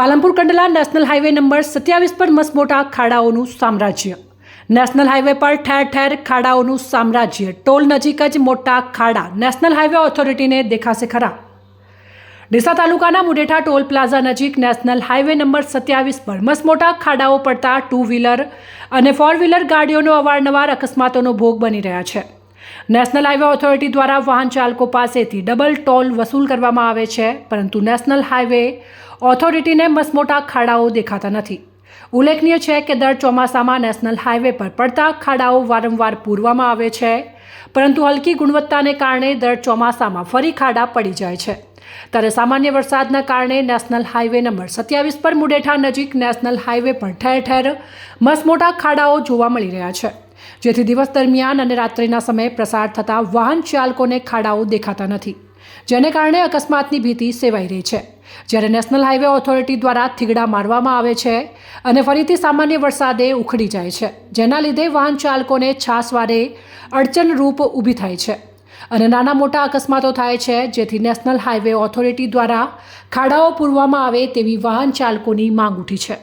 Palanpur Kandla national highway number સત્યાવીસ પર મસમોટા ખાડાઓનું સામ્રાજ્ય. નેશનલ હાઈવે પર ઠેર ઠેર ખાડાઓનું સામ્રાજ્ય. ટોલ નજીક જ મોટા ખાડા. નેશનલ હાઈવે ઓથોરિટીને દેખાશે ખરા. ડીસા તાલુકાના મુડેઠા ટોલ પ્લાઝા નજીક નેશનલ હાઈવે નંબર સત્યાવીસ પર મસમોટા ખાડાઓ પડતા ટુ વ્હીલર અને ફોર વ્હીલર ગાડીઓનો અવારનવાર અકસ્માતોનો ભોગ બની રહ્યા છે. નેશનલ હાઈવે ઓથોરિટી દ્વારા વાહન ચાલકો પાસેથી ડબલ ટોલ વસૂલ કરવામાં આવે છે, પરંતુ નેશનલ હાઈવે ઓથોરિટીને મસમોટા ખાડાઓ દેખાતા નથી. ઉલ્લેખનીય છે કે દર ચોમાસામાં નેશનલ હાઈવે પર પડતા ખાડાઓ વારંવાર પૂરવામાં આવે છે, પરંતુ હલકી ગુણવત્તાને કારણે દર ચોમાસામાં ફરી ખાડા પડી જાય છે. ત્યારે સામાન્ય વરસાદના કારણે નેશનલ હાઈવે નંબર સત્યાવીસ પર મુડેઠા નજીક નેશનલ હાઈવે પર ઠેર ઠેર મસમોટા ખાડાઓ જોવા મળી રહ્યા છે. જેથી દિવસ દરમિયાન અને રાત્રિના સમયે પ્રસાર થતા વાહન ચાલકોને ખાડાઓ દેખાતા નથી, જેને કારણે અકસ્માતની ભીતિ સેવાઈ રહી છે. જ્યારે નેશનલ હાઈવે ઓથોરિટી દ્વારા થીગડા મારવામાં આવે છે અને ફરીથી સામાન્ય વરસાદે ઉખડી જાય છે, જેના લીધે વાહન ચાલકોને છાસવારે અડચણરૂપ ઊભી થાય છે અને નાના મોટા અકસ્માતો થાય છે, જેથી નેશનલ હાઈવે ઓથોરિટી દ્વારા ખાડાઓ પૂરવામાં આવે તેવી વાહન ચાલકોની માંગ ઉઠી છે.